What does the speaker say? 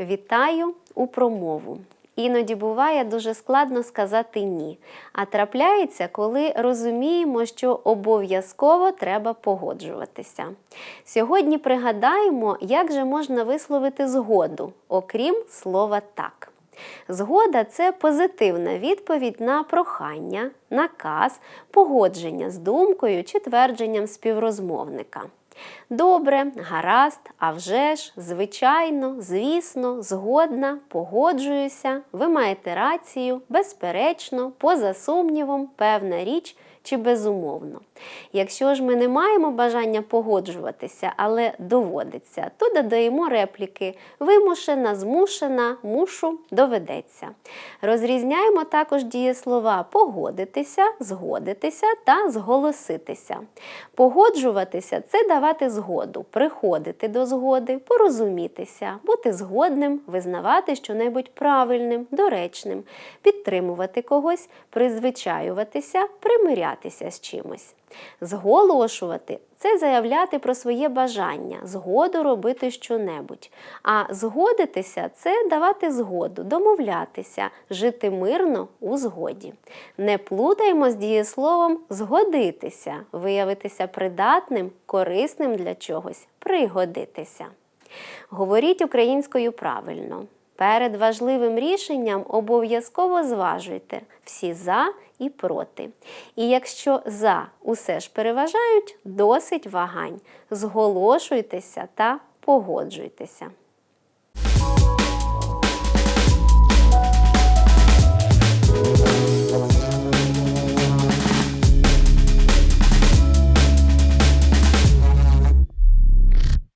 Вітаю у промову. Іноді буває дуже складно сказати ні. А трапляється, коли розуміємо, що обов'язково треба погоджуватися. Сьогодні пригадаємо, як же можна висловити згоду, окрім слова так. Згода це позитивна відповідь на прохання, наказ, погодження з думкою чи твердженням співрозмовника. Добре, гаразд, а вже ж, звичайно, звісно, згодна, погоджуюся, ви маєте рацію, безперечно, поза сумнівом, певна річ чи безумовно. Якщо ж ми не маємо бажання погоджуватися, але доводиться, то додаємо репліки вимушена, змушена, мушу, доведеться. Розрізняємо також дієслова погодитися, згодитися та зголоситися. Погоджуватися це давати згоду, приходити до згоди, порозумітися, бути згодним, визнавати щонебудь правильним, доречним, підтримувати когось, призвичаюватися, примирятися з чимось. Зголошувати це заявляти про своє бажання, згоду робити щонебудь. А згодитися це давати згоду, домовлятися, жити мирно у згоді. Не плутаймо з дієсловом згодитися, виявитися придатним, корисним для чогось, пригодитися. Говоріть українською правильно. Перед важливим рішенням обов'язково зважуйте всі за і проти. І якщо за усе ж переважають, досить вагань. Зголошуйтеся та погоджуйтеся.